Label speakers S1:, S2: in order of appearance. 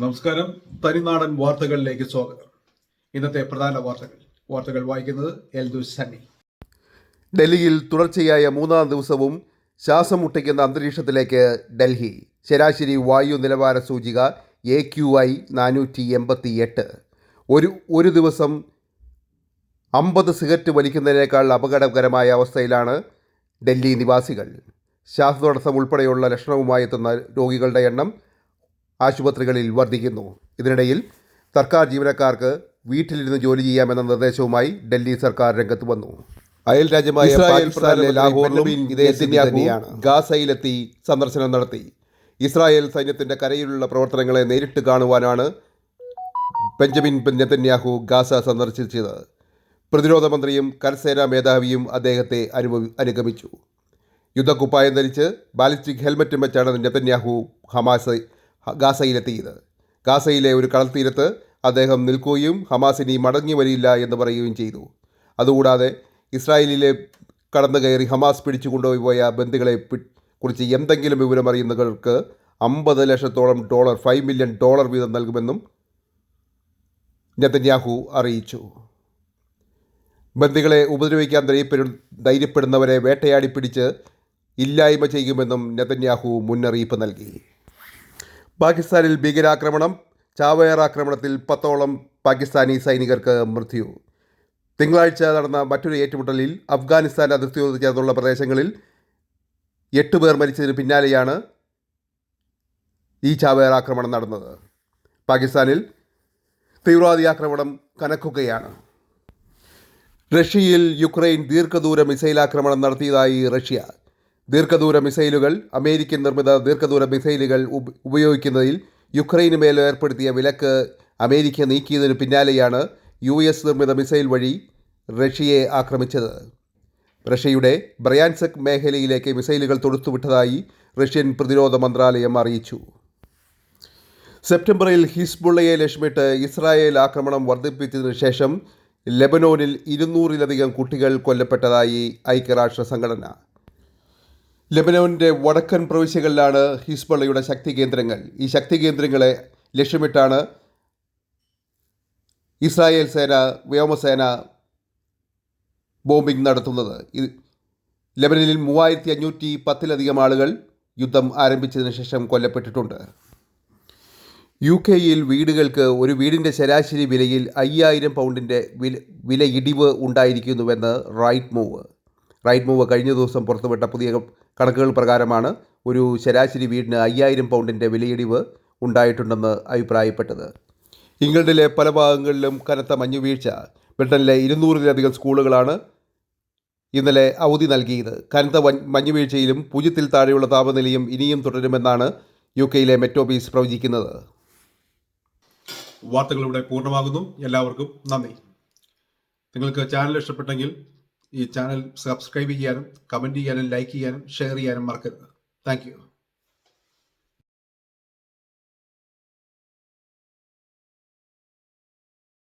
S1: നമസ്കാരം. തനിനാടൻ വാർത്തകളിലേക്ക് സ്വാഗതം. ഇന്നത്തെ പ്രധാന വാർത്തകൾ. വാർത്തകൾ വായിക്കുന്നത് എൽദു സണ്ണി.
S2: ഡൽഹിയിൽ തുടർച്ചയായ മൂന്നാം ദിവസവും ശ്വാസം മുട്ടിക്കുന്ന അന്തരീക്ഷത്തിലേക്ക് ഡൽഹി. ശരാശരി വായു നിലവാര സൂചിക എ ക്യു ഐ നാനൂറ്റി എൺപത്തി എട്ട് ഒരു ഒരു ദിവസം അമ്പത് സിഗരറ്റ് വലിക്കുന്നതിനേക്കാൾ അപകടകരമായ അവസ്ഥയിലാണ് ഡൽഹി നിവാസികൾ. ശ്വാസതടസ്സം ഉൾപ്പെടെയുള്ള ലക്ഷണവുമായി എത്തുന്ന രോഗികളുടെ എണ്ണം ആശുപത്രികളിൽ വർദ്ധിക്കുന്നു. ഇതിനിടയിൽ സർക്കാർ ജീവനക്കാർക്ക് വീട്ടിലിരുന്ന് ജോലി ചെയ്യാമെന്ന നിർദ്ദേശവുമായി ഡൽഹി സർക്കാർ രംഗത്ത് വന്നു. അയൽ രാജ്യമായ പാകിസ്ഥാനിലെ ലാഹോറിലും ഇതേ സ്ഥിതി തന്നെയാണ്. ഗാസയിലെത്തി സന്ദർശനം നടത്തി. ഇസ്രായേൽ സൈന്യത്തിന്റെ കരയിലുള്ള പ്രവർത്തനങ്ങളെ നേരിട്ട് കാണുവാനാണ് ബെഞ്ചമിൻ നെതന്യാഹു ഗാസ സന്ദർശിച്ചത്. പ്രതിരോധ മന്ത്രിയും കരസേനാ മേധാവിയും അദ്ദേഹത്തെ അനുഭവി അനുഗമിച്ചു. യുദ്ധക്കുപ്പായം ധരിച്ച് ബാലിസ്റ്റിക് ഹെൽമറ്റും വെച്ചാണ് നെതന്യാഹു ഹമാസ് ഗാസയിലെത്തിയത് ഗാസയിലെ ഒരു കടൽത്തീരത്ത് അദ്ദേഹം നിൽക്കുകയും ഹമാസിനി മടങ്ങി വരില്ല എന്ന് പറയുകയും ചെയ്തു. അതുകൂടാതെ ഇസ്രായേലിലെ കടന്നു കയറി ഹമാസ് പിടിച്ചു കൊണ്ടുപോയ ബന്ദികളെ കുറിച്ച് എന്തെങ്കിലും വിവരം അറിയുന്നവർക്ക് അമ്പത് ലക്ഷത്തോളം ഡോളർ ഫൈവ് മില്യൺ ഡോളർ വീതം നൽകുമെന്നും നെതന്യാഹു അറിയിച്ചു. ബന്ദികളെ ഉപദ്രവിക്കാൻ ധൈര്യപ്പെടു ധൈര്യപ്പെടുന്നവരെ വേട്ടയാടി പിടിച്ച് ഇല്ലായ്മ ചെയ്യുമെന്നും നെതന്യാഹു മുന്നറിയിപ്പ് നൽകി. പാകിസ്ഥാനിൽ ഭീകരാക്രമണം ചാവേർ ആക്രമണത്തിൽ പത്തോളം പാകിസ്ഥാനി സൈനികർക്ക് മൃത്യു. തിങ്കളാഴ്ച നടന്ന മറ്റൊരു ഏറ്റുമുട്ടലിൽ അഫ്ഗാനിസ്ഥാൻ അതിർത്തിയോട് ചേർന്നുള്ള പ്രദേശങ്ങളിൽ എട്ട് പേർ മരിച്ചതിന് പിന്നാലെയാണ് ഈ ചാവേർ ആക്രമണം നടന്നത്. പാകിസ്ഥാനിൽ തീവ്രവാദി ആക്രമണം കനക്കുകയാണ്. റഷ്യയിൽ യുക്രൈൻ ദീർഘദൂര മിസൈൽ ആക്രമണം നടത്തിയതായി റഷ്യ. ദീർഘദൂര മിസൈലുകൾ അമേരിക്കൻ നിർമ്മിത ദീർഘദൂര മിസൈലുകൾ ഉപ- ഉപയോഗിക്കുന്നതിൽ യുക്രൈന് മേൽ ഏർപ്പെടുത്തിയ വിലക്ക് അമേരിക്ക നീക്കിയതിന് പിന്നാലെയാണ് യു എസ് നിർമ്മിത മിസൈൽ വഴി റഷ്യയെ ആക്രമിച്ചത്. റഷ്യയുടെ ബ്രയാൻസെക് മേഖലയിലേക്ക് മിസൈലുകൾ തൊടുത്തുവിട്ടതായി റഷ്യൻ പ്രതിരോധ മന്ത്രാലയം അറിയിച്ചു. സെപ്റ്റംബറിൽ ഹിസ്ബുള്ളയെ ലക്ഷ്യമിട്ട് ഇസ്രായേൽ ആക്രമണം വർദ്ധിപ്പിച്ചതിനു ശേഷം ലെബനോനിൽ ഇരുന്നൂറിലധികം കുട്ടികൾ കൊല്ലപ്പെട്ടതായി ഐക്യരാഷ്ട്ര സംഘടന. ലെബനോനിന്റെ വടക്കൻ പ്രവിശ്യകളിലാണ് ഹിസ്ബള്ളയുടെ ശക്തി കേന്ദ്രങ്ങൾ. ഈ ശക്തി കേന്ദ്രങ്ങളെ ലക്ഷ്യമിട്ടാണ് ഇസ്രായേൽ സേന വ്യോമസേന ബോംബിംഗ് നടത്തുന്നത്. ലെബനനിൽ മൂവായിരത്തി അഞ്ഞൂറ്റി പത്തിലധികം ആളുകൾ യുദ്ധം ആരംഭിച്ചതിന് ശേഷം കൊല്ലപ്പെട്ടിട്ടുണ്ട്. യു കെയിൽ വീടുകൾക്ക് ഒരു വീടിന്റെ ശരാശരി വിലയിൽ അയ്യായിരം പൗണ്ടിന്റെ വില വില ഇടിവ് ഉണ്ടായിരിക്കുന്നുവെന്ന് റൈറ്റ് മൂവ്. റൈറ്റ് മൂവ് കഴിഞ്ഞ ദിവസം പുറത്തുവിട്ട പുതിയ കണക്കുകൾ പ്രകാരമാണ് ഒരു ശരാശരി വീടിന് അയ്യായിരം പൗണ്ടിന്റെ വിലയിടിവ് ഉണ്ടായിട്ടുണ്ടെന്ന് അഭിപ്രായപ്പെട്ടത്. ഇംഗ്ലണ്ടിലെ പല ഭാഗങ്ങളിലും കനത്ത മഞ്ഞുവീഴ്ച ബ്രിട്ടനിലെ ഇരുന്നൂറിലധികം സ്കൂളുകളാണ് ഇന്നലെ അവധി നൽകിയത്. കനത്ത മഞ്ഞുവീഴ്ചയിലും പൂജ്യത്തിൽ താഴെയുള്ള താപനിലയും ഇനിയും തുടരുമെന്നാണ് യു കെയിലെ മെറ്റോബീസ് പ്രവചിക്കുന്നത്.
S1: വാർത്തകൾ ഇവിടെ പൂർണമാകുന്നു. എല്ലാവർക്കും നന്ദി. നിങ്ങൾക്ക് ചാനൽ ഇഷ്ടപ്പെട്ടെങ്കിൽ ഈ ചാനൽ സബ്സ്ക്രൈബ് ചെയ്യാനും കമന്റ് ചെയ്യാനും ലൈക്ക് ചെയ്യാനും ഷെയർ ചെയ്യാനും മറക്കരുത്. താങ്ക്